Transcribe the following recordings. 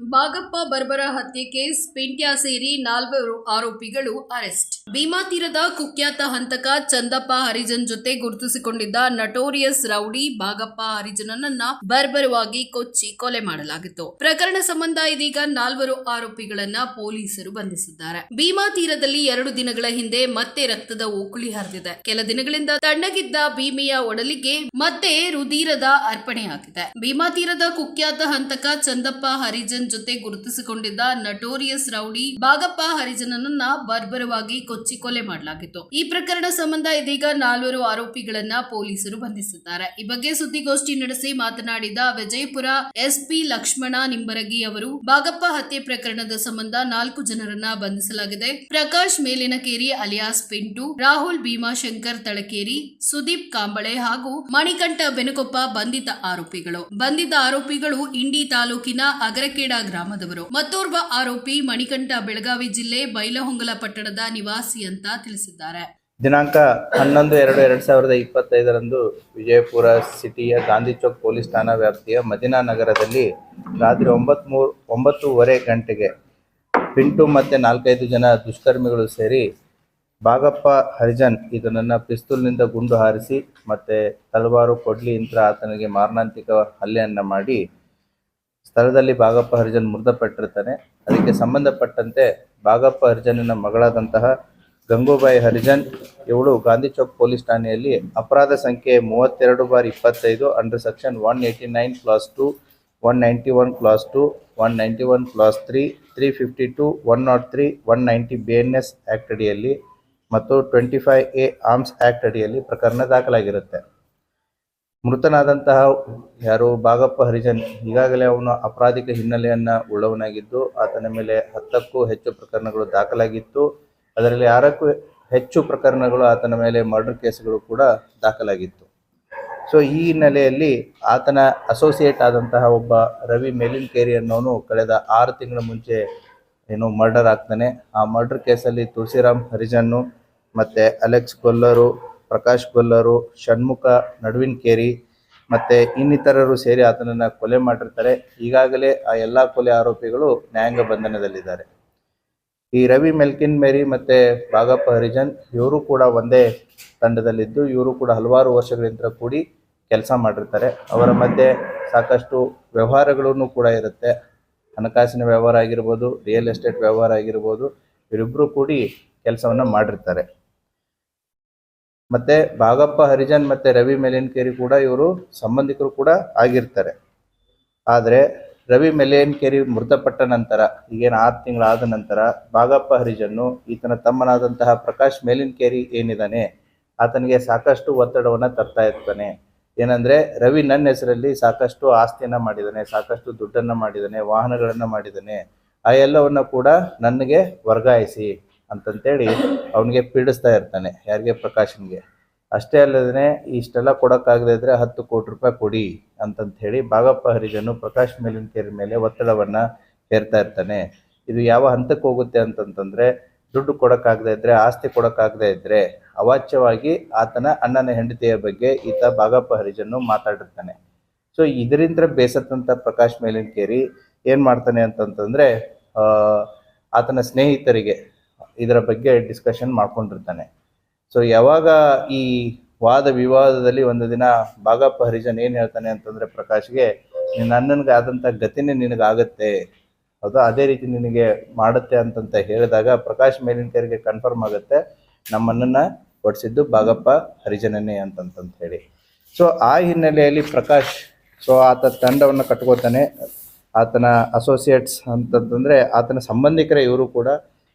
ಬಾಗಪ್ಪ ಬರ್ಬರ ಹತ್ಯೆ ಕೇಸ್ ಪಿಂಟ್ಯ ಸೇರಿ ನಾಲ್ವರು ಆರೋಪಿಗಳು ಅರೆಸ್ಟ್. ಭೀಮಾ ತೀರದ ಕುಖ್ಯಾತ ಹಂತಕ ಚಂದಪ್ಪ ಹರಿಜನ್ ಜೊತೆ ಗುರುತಿಸಿಕೊಂಡಿದ್ದ ನಟೋರಿಯಸ್ ರೌಡಿ ಬಾಗಪ್ಪ ಹರಿಜನನನ್ನ ಬರ್ಬರವಾಗಿ ಕೊಚ್ಚಿ ಕೊಲೆ ಮಾಡಲಾಗಿತ್ತು. ಪ್ರಕರಣ ಸಂಬಂಧ ಇದೀಗ ನಾಲ್ವರು ಆರೋಪಿಗಳನ್ನ ಪೊಲೀಸರು ಬಂಧಿಸಿದ್ದಾರೆ. ಭೀಮಾ ತೀರದಲ್ಲಿ ಎರಡು ದಿನಗಳ ಹಿಂದೆ ಮತ್ತೆ ರಕ್ತದ ಓಕುಳಿ ಹರಿದಿದೆ. ಕೆಲ ದಿನಗಳಿಂದ ತಣ್ಣಗಿದ್ದ ಭೀಮೆಯ ಒಡಲಿಗೆ ಮತ್ತೆ ರುಧಿರದ ಅರ್ಪಣೆಯಾಗಿದೆ ಭೀಮಾ ತೀರದ ಕುಖ್ಯಾತ ಹಂತಕ ಚಂದಪ್ಪ ಹರಿಜನ್ ಜೊತೆ ಗುರುತಿಸಿಕೊಂಡಿದ್ದ ನಟೋರಿಯಸ್ ರೌಡಿ ಬಾಗಪ್ಪ ಹರಿಜನನನ್ನ ಬರ್ಬರವಾಗಿ ಕೊಚ್ಚಿ ಕೊಲೆ ಮಾಡಲಾಗಿತ್ತು. ಈ ಪ್ರಕರಣ ಸಂಬಂಧ ಇದೀಗ ನಾಲ್ವರು ಆರೋಪಿಗಳನ್ನ ಪೊಲೀಸರು ಬಂಧಿಸಿದ್ದಾರೆ. ಈ ಬಗ್ಗೆ ಸುದ್ದಿಗೋಷ್ಠಿ ನಡೆಸಿ ಮಾತನಾಡಿದ ವಿಜಯಪುರ ಎಸ್ಪಿ ಲಕ್ಷ್ಮಣ ನಿಂಬರಗಿ ಅವರು ಬಾಗಪ್ಪ ಹತ್ಯೆ ಪ್ರಕರಣದ ಸಂಬಂಧ ನಾಲ್ಕು ಜನರನ್ನ ಬಂಧಿಸಲಾಗಿದೆ. ಪ್ರಕಾಶ್ ಮೇಲಿನಕೇರಿ ಅಲಿಯಾಸ್ ಪಿಂಟು, ರಾಹುಲ್ ಭೀಮಾಶಂಕರ್ ತಳಕೇರಿ, ಸುದೀಪ್ ಕಾಂಬಳೆ ಹಾಗೂ ಮಣಿಕಂಠ ಬೆನಕೊಪ್ಪ ಬಂಧಿತ ಆರೋಪಿಗಳು. ಬಂಧಿತ ಆರೋಪಿಗಳು ಇಂಡಿ ತಾಲೂಕಿನ ಅಗರಕೇಡ ಗ್ರಾಮದವರು. ಮತ್ತೋರ್ವ ಆರೋಪಿ ಮಣಿಕಂಠ, ಬೆಳಗಾವಿ ಜಿಲ್ಲೆ ಬೈಲಹೊಂಗಲ ಪಟ್ಟಣದ ನಿವಾಸಿ ಅಂತ ತಿಳಿಸಿದ್ದಾರೆ. ದಿನಾಂಕ ಹನ್ನೊಂದು ಎರಡು ಎರಡು ಸಾವಿರದ ಇಪ್ಪತ್ತೈದರಂದು ವಿಜಯಪುರ ಸಿಟಿಯ ಗಾಂಧಿ ಚೌಕ್ ಪೊಲೀಸ್ ಠಾಣಾ ವ್ಯಾಪ್ತಿಯ ಮದಿನಾ ನಗರದಲ್ಲಿ ರಾತ್ರಿ ಒಂಬತ್ತು ಮೂರು, ಒಂಬತ್ತೂವರೆ ಗಂಟೆಗೆ ಪಿಂಟು ಮತ್ತು ನಾಲ್ಕೈದು ಜನ ದುಷ್ಕರ್ಮಿಗಳು ಸೇರಿ ಬಾಗಪ್ಪ ಹರಿಜನ್ ಇದನನ್ನು ಪಿಸ್ತೂಲ್ನಿಂದ ಗುಂಡು ಹಾರಿಸಿ ಮತ್ತು ತಲವಾರು ಕೊಡ್ಲಿಯಿಂದ ಆತನಿಗೆ ಮಾರಣಾಂತಿಕ ಹಲ್ಲೆಯನ್ನು ಮಾಡಿ ಸ್ಥಳದಲ್ಲಿ ಭಾಗಪ್ಪ ಹರಿಜನ್ ಮೃತಪಟ್ಟಿರ್ತಾನೆ. ಅದಕ್ಕೆ ಸಂಬಂಧಪಟ್ಟಂತೆ ಬಾಗಪ್ಪ ಹರಿಜನ್ನ ಮಗಳಾದಂತಹ ಗಂಗೂಬಾಯಿ ಹರಿಜನ್, ಇವಳು ಗಾಂಧಿ ಚೌಕ್ ಪೊಲೀಸ್ ಠಾಣೆಯಲ್ಲಿ ಅಪರಾಧ ಸಂಖ್ಯೆ ಮೂವತ್ತೆರಡು ಬಾರ್ ಇಪ್ಪತ್ತೈದು under section one eighty nine class two one ninety one class two one ninety one class three three fifty two one not three one ninety B N S act ಅಡಿಯಲ್ಲಿ ಮತ್ತು twenty five A arms act ಅಡಿಯಲ್ಲಿ ಪ್ರಕರಣ ದಾಖಲಾಗಿರುತ್ತೆ. ಮೃತನಾದಂತಹ ಯಾರು ಬಾಗಪ್ಪ ಹರಿಜನ್ ಈಗಾಗಲೇ ಅವನು ಅಪರಾಧಿಕ ಹಿನ್ನೆಲೆಯನ್ನು ಉಳ್ಳವನಾಗಿದ್ದು, ಆತನ ಮೇಲೆ ಹತ್ತಕ್ಕೂ ಹೆಚ್ಚು ಪ್ರಕರಣಗಳು ದಾಖಲಾಗಿತ್ತು. ಅದರಲ್ಲಿ ಆರಕ್ಕೂ ಹೆಚ್ಚು ಪ್ರಕರಣಗಳು ಆತನ ಮೇಲೆ ಮರ್ಡರ್ ಕೇಸ್ಗಳು ಕೂಡ ದಾಖಲಾಗಿತ್ತು. ಸೊ ಈ ಹಿನ್ನೆಲೆಯಲ್ಲಿ ಆತನ ಅಸೋಸಿಯೇಟ್ ಆದಂತಹ ಒಬ್ಬ ರವಿ ಮೇಲಿನ್ಕೇರಿ ಅನ್ನೋನು ಕಳೆದ ಆರು ತಿಂಗಳ ಮುಂಚೆ ಏನು ಮರ್ಡರ್ ಆಗ್ತಾನೆ. ಆ ಮರ್ಡರ್ ಕೇಸಲ್ಲಿ ತುಳಸಿರಾಮ್ ಹರಿಜನ್ನು ಮತ್ತು ಅಲೆಕ್ಸ್ ಗೊಲ್ಲರು ಪ್ರಕಾಶ್ ಗೊಲ್ಲರು, ಷಣ್ಮುಖ ನಡುವಿನ್ಕೇರಿ ಮತ್ತು ಇನ್ನಿತರರು ಸೇರಿ ಆತನನ್ನು ಕೊಲೆ ಮಾಡಿರ್ತಾರೆ. ಈಗಾಗಲೇ ಆ ಎಲ್ಲ ಕೊಲೆ ಆರೋಪಿಗಳು ನ್ಯಾಯಾಂಗ ಬಂಧನದಲ್ಲಿದ್ದಾರೆ. ಈ ರವಿ ಮೆಲ್ಕಿನ್, ಮೇರಿ ಮತ್ತು ಬಾಗಪ್ಪ ಹರಿಜನ್ ಇವರು ಕೂಡ ಒಂದೇ ತಂಡದಲ್ಲಿದ್ದು, ಇವರು ಕೂಡ ಹಲವಾರು ವರ್ಷಗಳಿಂದ ಕೂಡಿ ಕೆಲಸ ಮಾಡಿರ್ತಾರೆ. ಅವರ ಮಧ್ಯೆ ಸಾಕಷ್ಟು ವ್ಯವಹಾರಗಳೂ ಕೂಡ ಇರುತ್ತೆ. ಹಣಕಾಸಿನ ವ್ಯವಹಾರ ಆಗಿರ್ಬೋದು, ರಿಯಲ್ ಎಸ್ಟೇಟ್ ವ್ಯವಹಾರ ಆಗಿರ್ಬೋದು ಇವರಿಬ್ಬರು ಕೂಡಿ ಕೆಲಸವನ್ನು ಮಾಡಿರ್ತಾರೆ. ಮತ್ತು ಭಾಗಪ್ಪ ಹರಿಜನ್ ಮತ್ತು ರವಿ ಮೆಲೇನ್ಕೇರಿ ಕೂಡ ಇವರು ಸಂಬಂಧಿಕರು ಕೂಡ ಆಗಿರ್ತಾರೆ. ಆದರೆ ರವಿ ಮೆಲೇನ್ಕೇರಿ ಮೃತಪಟ್ಟ ನಂತರ, ಈಗೇನು ಆರು ತಿಂಗಳಾದ ನಂತರ ಭಾಗಪ್ಪ ಹರಿಜನ್ನು ಈತನ ತಮ್ಮನಾದಂತಹ ಪ್ರಕಾಶ್ ಮೇಲಿನ್ಕೇರಿ ಏನಿದ್ದಾನೆ ಆತನಿಗೆ ಸಾಕಷ್ಟು ಒತ್ತಡವನ್ನು ತರ್ತಾ ಇರ್ತಾನೆ. ಏನಂದರೆ ರವಿ ನನ್ನ ಹೆಸರಲ್ಲಿ ಸಾಕಷ್ಟು ಆಸ್ತಿಯನ್ನು ಮಾಡಿದ್ದಾನೆ ಸಾಕಷ್ಟು ದುಡ್ಡನ್ನು ಮಾಡಿದ್ದಾನೆ ವಾಹನಗಳನ್ನು ಮಾಡಿದ್ದಾನೆ ಆ ಎಲ್ಲವನ್ನು ಕೂಡ ನನಗೆ ವರ್ಗಾಯಿಸಿ. ಅಂತಂತೇಳಿ ಅವನಿಗೆ ಪೀಡಿಸ್ತಾ ಇರ್ತಾನೆ, ಯಾರಿಗೆ? ಪ್ರಕಾಶನ್ಗೆ. ಅಷ್ಟೇ ಅಲ್ಲದೇ ಇಷ್ಟೆಲ್ಲ ಕೊಡೋಕ್ಕಾಗದೇ ಇದ್ರೆ ಹತ್ತು ಕೋಟಿ ರೂಪಾಯಿ ಕೊಡಿ ಅಂತಂತ ಹೇಳಿ ಬಾಗಪ್ಪ ಹರಿಜನು ಪ್ರಕಾಶ್ ಮೇಲಿನ ಕೇರಿ ಮೇಲೆ ಒತ್ತಡವನ್ನು ಹೇರ್ತಾ ಇರ್ತಾನೆ. ಇದು ಯಾವ ಹಂತಕ್ಕೆ ಹೋಗುತ್ತೆ ಅಂತಂತಂದರೆ ದುಡ್ಡು ಕೊಡೋಕ್ಕಾಗದೇ ಇದ್ದರೆ ಆಸ್ತಿ ಕೊಡೋಕ್ಕಾಗದೇ ಇದ್ದರೆ ಅವಾಚ್ಯವಾಗಿ ಆತನ ಅಣ್ಣನ ಹೆಂಡತಿಯ ಬಗ್ಗೆ ಈತ ಬಾಗಪ್ಪ ಹರಿಜನ್ನು ಮಾತಾಡಿರ್ತಾನೆ. ಸೊ ಇದರಿಂದ ಬೇಸತ್ತಂಥ ಪ್ರಕಾಶ್ ಮೇಲಿನ ಕೇರಿ ಏನು ಮಾಡ್ತಾನೆ ಅಂತಂತಂದರೆ ಆತನ ಸ್ನೇಹಿತರಿಗೆ ಇದರ ಬಗ್ಗೆ ಡಿಸ್ಕಷನ್ ಮಾಡ್ಕೊಂಡಿರ್ತಾನೆ. ಸೊ ಯಾವಾಗ ಈ ವಾದ ವಿವಾದದಲ್ಲಿ ಒಂದು ದಿನ ಬಾಗಪ್ಪ ಹರಿಜನ್ ಏನು ಹೇಳ್ತಾನೆ ಅಂತಂದರೆ, ಪ್ರಕಾಶ್ಗೆ, ನಿನ್ನ ಅಣ್ಣನಿಗೆ ಆದಂಥ ಗತಿನೇ ನಿನಗಾಗತ್ತೆ. ಅದು ಅದೇ ರೀತಿ ನಿನಗೆ ಮಾಡುತ್ತೆ ಅಂತಂತ ಹೇಳಿದಾಗ ಪ್ರಕಾಶ್ ಮೇಲಿನ ಮೇಲಿನ್ಕೇರಿಗೆ ಕನ್ಫರ್ಮ್ ಆಗುತ್ತೆ ನಮ್ಮಣ್ಣನ ಹೊಡಿಸಿದ್ದು ಬಾಗಪ್ಪ ಹರಿಜನನೇ ಅಂತಂತಂತ ಹೇಳಿ. ಸೊ ಆ ಹಿನ್ನೆಲೆಯಲ್ಲಿ ಪ್ರಕಾಶ್ ಸೊ ಆತ ತಂಡವನ್ನು ಕಟ್ಕೋತಾನೆ. ಆತನ ಅಸೋಸಿಯೇಟ್ಸ್ ಅಂತಂತಂದರೆ, ಆತನ ಸಂಬಂಧಿಕರೇ ಇವರು ಕೂಡ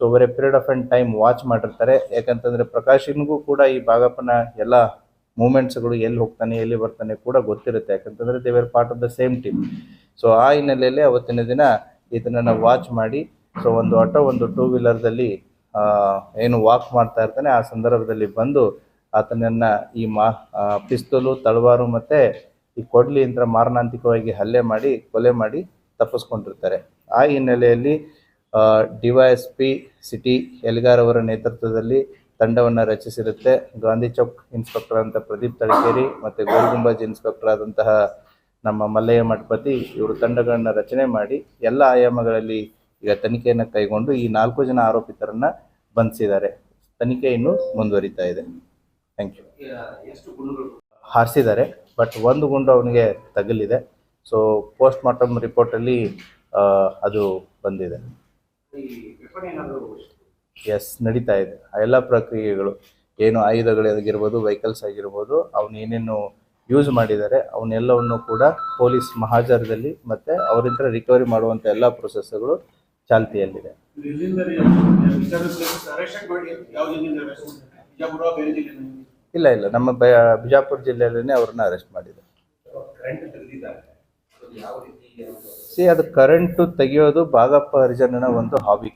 so over a period of and time watch ಮಾಡಿರ್ತಾರೆ. ಯಾಕಂತಂದರೆ ಪ್ರಕಾಶನ್ಗೂ ಕೂಡ ಈ ಭಾಗಪ್ಪನ ಎಲ್ಲ ಮೂಮೆಂಟ್ಸ್ಗಳು ಎಲ್ಲಿ ಹೋಗ್ತಾನೆ, ಎಲ್ಲಿ ಬರ್ತಾನೆ ಕೂಡ ಗೊತ್ತಿರುತ್ತೆ. ಯಾಕಂತಂದ್ರೆ they were part of the same team so ಆ ಹಿನ್ನೆಲೆಯಲ್ಲಿ ಅವತ್ತಿನ ದಿನ ಇದನ್ನ ವಾಚ್ ಮಾಡಿ ಸೊ ಒಂದು ಆಟೋ ಒಂದು ಟೂ ವೀಲರ್ದಲ್ಲಿ ಏನು ವಾಕ್ ಮಾಡ್ತಾ ಇರ್ತಾನೆ. ಆ ಸಂದರ್ಭದಲ್ಲಿ ಬಂದು ಆತನನ್ನ ಈ ಮಾ ಪಿಸ್ತೂಲು, ತಳವಾರು ಮತ್ತೆ ಈ ಕೊಡ್ಲಿ ಮಾರಣಾಂತಿಕವಾಗಿ ಹಲ್ಲೆ ಮಾಡಿ, ಕೊಲೆ ಮಾಡಿ ತಪ್ಪಿಸ್ಕೊಂಡಿರ್ತಾರೆ. ಆ ಹಿನ್ನೆಲೆಯಲ್ಲಿ ಡಿವೈಎಸ್ ಪಿ ಸಿಟಿ ಎಲ್ಗಾರ್ ಅವರ ನೇತೃತ್ವದಲ್ಲಿ ತಂಡವನ್ನು ರಚಿಸಿರುತ್ತೆ. ಗಾಂಧಿ ಚೌಕ್ ಇನ್ಸ್ಪೆಕ್ಟರ್ ಅಂತ ಪ್ರದೀಪ್ ತಳಕೇರಿ ಮತ್ತು ಗೋಲ್ಗುಂಬಾಜ್ ಇನ್ಸ್ಪೆಕ್ಟರ್ ಆದಂತಹ ನಮ್ಮ ಮಲ್ಲಯ್ಯ ಮಠಪತಿ ಇವರು ತಂಡಗಳನ್ನು ರಚನೆ ಮಾಡಿ ಎಲ್ಲ ಆಯಾಮಗಳಲ್ಲಿ ಈಗ ತನಿಖೆಯನ್ನು ಕೈಗೊಂಡು ಈ ನಾಲ್ಕು ಜನ ಆರೋಪಿತರನ್ನ ಬಂಧಿಸಿದ್ದಾರೆ. ತನಿಖೆ ಇನ್ನೂ ಮುಂದುವರಿತಾ ಇದೆ. ಥ್ಯಾಂಕ್ ಯು ಹಾರಿಸಿದ್ದಾರೆ ಬಟ್ ಒಂದು ಗುಂಡು ಅವನಿಗೆ ತಗಲಿದೆ. ಸೊ ಪೋಸ್ಟ್ ಮಾರ್ಟಮ್ ರಿಪೋರ್ಟಲ್ಲಿ ಅದು ಬಂದಿದೆ. ಎಸ್ ನಡೀತಾ ಇದೆ. ಆ ಎಲ್ಲ ಪ್ರಕ್ರಿಯೆಗಳು ಏನು ಆಯುಧಗಳಾಗಿರ್ಬೋದು ವೆಹಿಕಲ್ಸ್ ಆಗಿರ್ಬೋದು ಅವನು ಏನೇನು ಯೂಸ್ ಮಾಡಿದ್ದಾರೆ ಅವನ್ನೆಲ್ಲವನ್ನು ಕೂಡ ಪೊಲೀಸ್ ಮಹಾಜರದಲ್ಲಿ ಮತ್ತೆ ಅವರಿಂದ ರಿಕವರಿ ಮಾಡುವಂಥ ಎಲ್ಲ ಪ್ರೊಸೆಸ್ಗಳು ಚಾಲ್ತಿಯಲ್ಲಿದೆ. ಇಲ್ಲ ಇಲ್ಲ. ನಮ್ಮ ಬಿಜಾಪುರ ಜಿಲ್ಲೆಯಲ್ಲೇ ಅವ್ರನ್ನ ಅರೆಸ್ಟ್ ಮಾಡಿದೆ ಸಿ ಅದು ಕರೆಂಟು ತೆಗೆಯೋದು ಬಾಗಪ್ಪ ಹರಿಜನನ ಒಂದು ಹಾಬಿ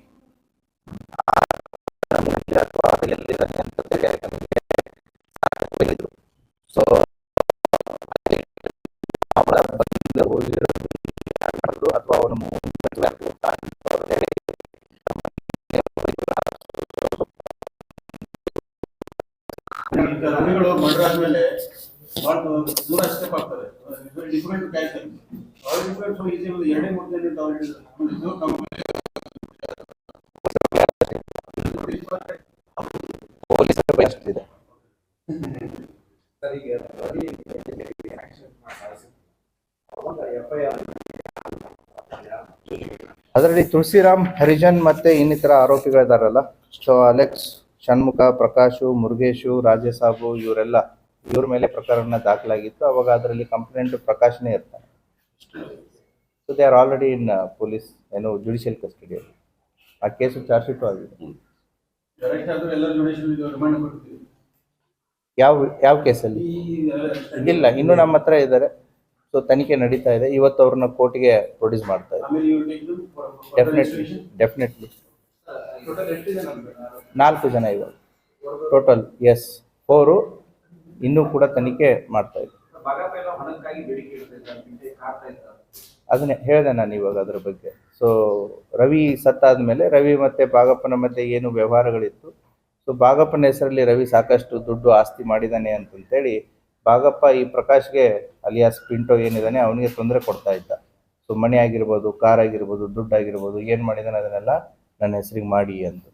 ಅದರಲ್ಲಿ ತುಳಸಿರಾಮ್, ಹರಿಜನ್ ಮತ್ತೆ ಇನ್ನಿತರ ಆರೋಪಿಗಳಿದಾರಲ್ಲ? ಸೊ ಅಲೆಕ್ಸ್ ಷಣ್ಮುಖ, ಪ್ರಕಾಶು, ಮುರುಗೇಶು, ರಾಜೇಸಾಬು ಇವರೆಲ್ಲ ಇವ್ರ ಮೇಲೆ ಪ್ರಕರಣ ದಾಖಲಾಗಿತ್ತು. ಅವಾಗ ಅದರಲ್ಲಿ ಕಂಪ್ಲೇಂಟ್ ಪ್ರಕಾಶನೇ ಇರ್ತಾನೆ. So they are already in police ಏನು ಜುಡಿಷಿಯಲ್ ಕಸ್ಟಡಿಯಲ್ಲಿ ಆ ಕೇಸು ಚಾರ್ಜ್ ಶೀಟು ಆಗಿದೆ. ಯಾವ ಯಾವ ಕೇಸಲ್ಲಿ? ಇಲ್ಲ ಇನ್ನೂ ನಮ್ಮ ಹತ್ರ ಇದ್ದಾರೆ. ಸೊ ತನಿಖೆ ನಡೀತಾ ಇದೆ. ಇವತ್ತು ಅವ್ರನ್ನ ಕೋರ್ಟ್ಗೆ ಪ್ರೊಡ್ಯೂಸ್ ಮಾಡ್ತಾ ಇದೆ ಡೆಫಿನೆಟ್ಲಿ ನಾಲ್ಕು ಜನ ಇವಾಗ ಟೋಟಲ್ ಎಸ್ ಫೋರು ಇನ್ನೂ ಕೂಡ ತನಿಖೆ ಮಾಡ್ತಾ ಇದೆ ಅದನ್ನೇ ಹೇಳಿದೆ ನಾನು ಇವಾಗ ಅದ್ರ ಬಗ್ಗೆ. ಸೊ ರವಿ ಸತ್ತಾದ ಮೇಲೆ ರವಿ ಮತ್ತೆ ಬಾಗಪ್ಪನ ಮತ್ತೆ ಏನು ವ್ಯವಹಾರಗಳಿತ್ತು? ಸೊ ಬಾಗಪ್ಪನ ಹೆಸರಲ್ಲಿ ರವಿ ಸಾಕಷ್ಟು ದುಡ್ಡು ಆಸ್ತಿ ಮಾಡಿದ್ದಾನೆ ಅಂತಂತೇಳಿ ಬಾಗಪ್ಪ ಈ ಪ್ರಕಾಶ್ಗೆ ಅಲಿಯಾಸ್ ಪಿಂಟೋ ಏನಿದ್ದಾನೆ ಅವನಿಗೆ ತೊಂದರೆ ಕೊಡ್ತಾ ಇದ್ದ. ಸೊ ಮನೆ ಆಗಿರ್ಬೋದು, ಕಾರ್ ಆಗಿರ್ಬೋದು, ದುಡ್ಡು ಆಗಿರ್ಬೋದು, ಏನು ಮಾಡಿದಾನೆ ಅದನ್ನೆಲ್ಲ ನನ್ನ ಹೆಸರಿಗೆ ಮಾಡಿ ಅಂತ.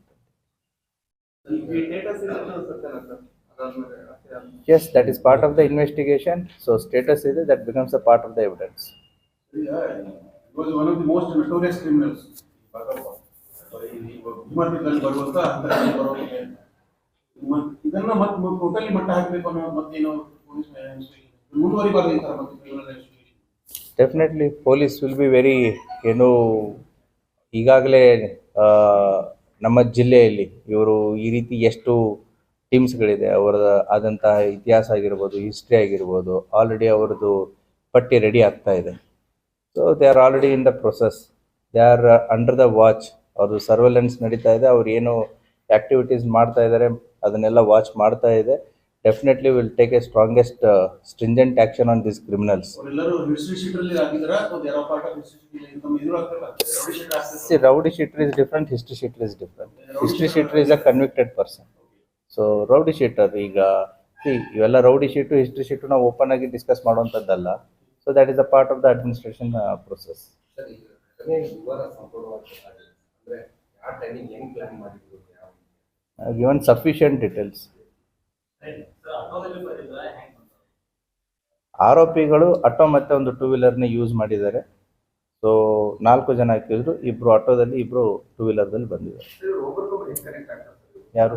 Yes that is part of the investigation so status ಇದೆ that becomes a part of the evidence was one of the most notorious criminals ಹಿಮಾಚಲದಲ್ಲಿ ಬರುವಂತ ಇದನ್ನ ಮತ್ತೆ ಟೋಟಲಿ ಮಟ್ಟ ಹಾಕಬೇಕು ಅನ್ನೋ ಮತ್ತೇನೋ ಮುಂದುವರಿಬಾರ್ದು ಈ ತರ ಮತ್ತೆ criminal. Definitely police will be very ಏನು ಈಗಾಗಲೇ ನಮ್ಮ ಜಿಲ್ಲೆಯಲ್ಲಿ ಇವರು ಈ ರೀತಿ ಎಷ್ಟು ಟೀಮ್ಸ್ಗಳಿದೆ ಅವರ ಆದಂತಹ ಇತಿಹಾಸ ಆಗಿರ್ಬೋದು ಹಿಸ್ಟ್ರಿ ಆಗಿರ್ಬೋದು ಆಲ್ರೆಡಿ ಅವರದ್ದು ಪಟ್ಟಿ ರೆಡಿ ಆಗ್ತಾ ಇದೆ. So they are already in the process they are under the watch ಅವ್ರದ್ದು ಸರ್ವೆಲೆನ್ಸ್ ನಡೀತಾ ಇದೆ. ಅವ್ರು ಏನು ಆ್ಯಕ್ಟಿವಿಟೀಸ್ ಮಾಡ್ತಾ ಇದ್ದಾರೆ ಅದನ್ನೆಲ್ಲ ವಾಚ್ ಮಾಡ್ತಾ ಇದೆ. Definitely will take a strongest stringent action on this criminals see history sheet different history ಅಥವಾ is different history sheet is a convicted person sheet ಆಗ್ತದೆ. See, rowdy sheeter is different, history sheeter is different. History sheeter is a convicted person. So rowdy sheeter ಈಗ ಇವೆಲ್ಲ rowdy sheet history sheet ನಾವು open ಆಗಿ discuss ಮಾಡುವಂಥದ್ದಲ್ಲ so that is a part of the administration process given sufficient details ಆರೋಪಿಗಳು auto ಮತ್ತೆ ಒಂದು two ವೀಲರ್ನ use ಮಾಡಿದ್ದಾರೆ. ಸೊ ನಾಲ್ಕು ಜನ ಹಾಕಿದ್ರು ಇಬ್ರು ಆಟೋದಲ್ಲಿ ಇಬ್ರು ಟೂ ವೀಲರ್ದಲ್ಲಿ ಬಂದಿದ್ದಾರೆ. ಯಾರು?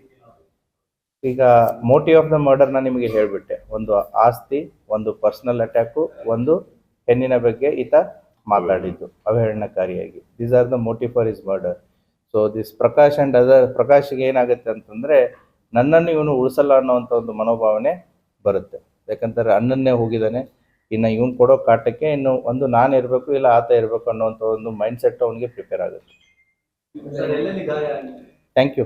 ಈಗ ಮೋಟಿವ್ ಆಫ್ ದ ಮರ್ಡರ್ನ ನಿಮಗೆ ಹೇಳಿಬಿಟ್ಟೆ. ಒಂದು ಆಸ್ತಿ ಒಂದು ಪರ್ಸನಲ್ ಅಟ್ಯಾಕು ಒಂದು ಹೆಣ್ಣಿನ ಬಗ್ಗೆ ಈತ ಮಾತಾಡಿದ್ದು ಅವಹೇಳನಕಾರಿಯಾಗಿ. These are the motive for is murder so this Prakash and other ಪ್ರಕಾಶ್ಗೆ ಏನಾಗುತ್ತೆ ಅಂತಂದರೆ ನನ್ನನ್ನು ಇವನು ಉಳಿಸಲ್ಲ ಅನ್ನೋವಂಥ ಒಂದು ಮನೋಭಾವನೆ ಬರುತ್ತೆ. ಯಾಕಂತಾರೆ ಅಣ್ಣನ್ನೇ ಹೋಗಿದ್ದಾನೆ. ಇನ್ನು ಇವನು ಕೊಡೋ ಕಾಟಕ್ಕೆ ಇನ್ನು ಒಂದು ನಾನು ಇರಬೇಕು ಇಲ್ಲ ಆತ ಇರಬೇಕು ಅನ್ನೋವಂಥ ಒಂದು ಮೈಂಡ್ ಸೆಟ್ ಅವನಿಗೆ ಪ್ರಿಪೇರ್ ಆಗುತ್ತೆ. Thank you